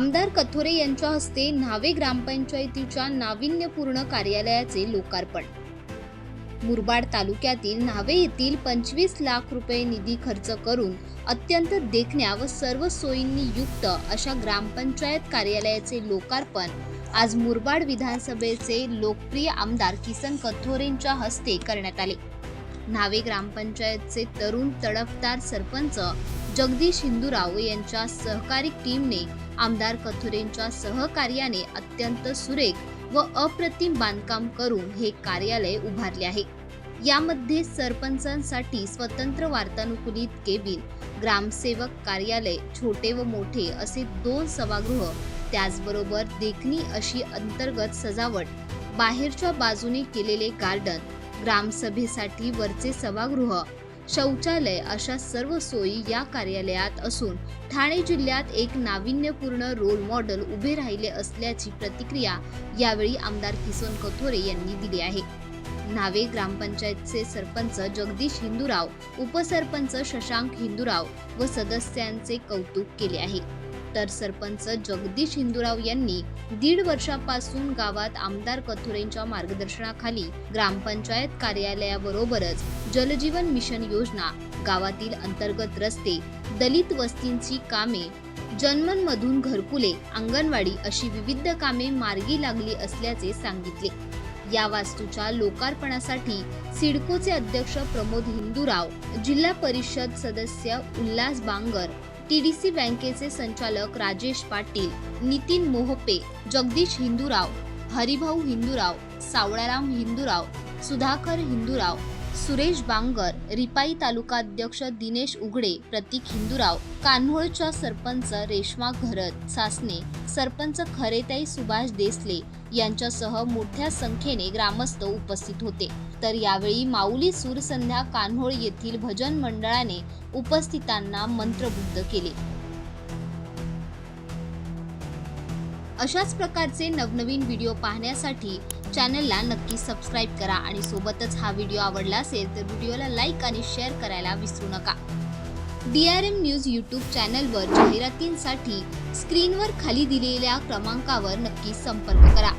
आमदार कथोरे यांच्या हस्ते न्हावे ग्रामपंचायतीच्या नाविन्यपूर्ण कार्यालयाचे लोकार्पण. मुरबाड तालुक्यातील न्हावे येथील पंचवीस लाख रुपये निधी खर्च करून अत्यंत देखण्या व सर्व सोयींनी युक्त अशा ग्रामपंचायत कार्यालयाचे लोकार्पण आज मुरबाड विधानसभेचे लोकप्रिय आमदार किसन कथोरेंच्या हस्ते करण्यात आले. न्हावे ग्रामपंचायतचे तरुण तडफदार सरपंच जगदीश हिंदूराव यांच्या सहकारी टीमने आमदार कथोरेंच्या सहकार्याने अत्यंत सुरेख व अप्रतिम बांधकाम करून हे कार्यालय उभारले आहे. यामध्ये सरपंचांसाठी स्वतंत्र वार्तानुकूलित केबिन ग्रामसेवक कार्यालय छोटे व मोठे असे दोन सभागृह त्याचबरोबर देखणी अशी अंतर्गत सजावट बाहेरच्या बाजूने केलेले गार्डन ग्रामसभेसाठी वरचे सभागृह शौचालय अशा सर्व सोयी या कार्यालयात असून ठाणे जिल्ह्यात एक नाविन्यपूर्ण रोल मॉडेल उभे राहिले असल्याची प्रतिक्रिया यावेळी आमदार किसन कथोरे यांनी दिली आहे. नावे ग्रामपंचायतचे सरपंच जगदीश हिंदूराव उपसरपंच शशांक हिंदूराव व सदस्यांचे कौतुक केले आहे. तर सरपंच जगदीश हिंदूराव यांनी दीड वर्षापासून गावात आमदार कथोरेंच्या मार्गदर्शनाखाली ग्रामपंचायत कार्यालयाबरोबरच जलजीवन मिशन योजना गावातील अंतर्गत रस्ते दलित वस्तींची कामे जन्मनमधून घरकुले अंगणवाडी अशी विविध कामे मार्गी लागली असल्याचे सांगितले. या वास्तूच्या लोकार्पणासाठी सिडकोचे अध्यक्ष प्रमोद हिंदूराव जिल्हा परिषद सदस्य उल्हास बांगर टीडीसी बँकेचे संचालक राजेश पाटील नितीन मोहपे जगदीश हिंदूराव हरिभाऊ हिंदूराव सावळाराम हिंदूराव सुधाकर हिंदूराव सुरेश बांगर रिपाई तालुका अध्यक्ष दिनेश उघडे प्रतीक हिंदूराव कान्होळच्या सरपंच रेश्मा घरत सासने सरपंच खरेताई सुभाष देसले यांच्यासह मोठ्या संख्येने ग्रामस्थ उपस्थित होते. तर यावेळी माऊली सूरसंध्या कान्होळ येथील भजन मंडळाने उपस्थितांना मंत्रबुद्ध केले. अशाच प्रकारचे नवनवीन व्हिडिओ पाहण्यासाठी चॅनलला नक्की सबस्क्राईब करा आणि सोबतच हा व्हिडिओ आवडला असेल तर व्हिडिओला लाईक आणि शेअर करायला विसरू नका. D R M news YouTube चॅनलवर जाहिरातींसाठी स्क्रीनवर खाली दिलेल्या क्रमांकावर नक्की संपर्क करा.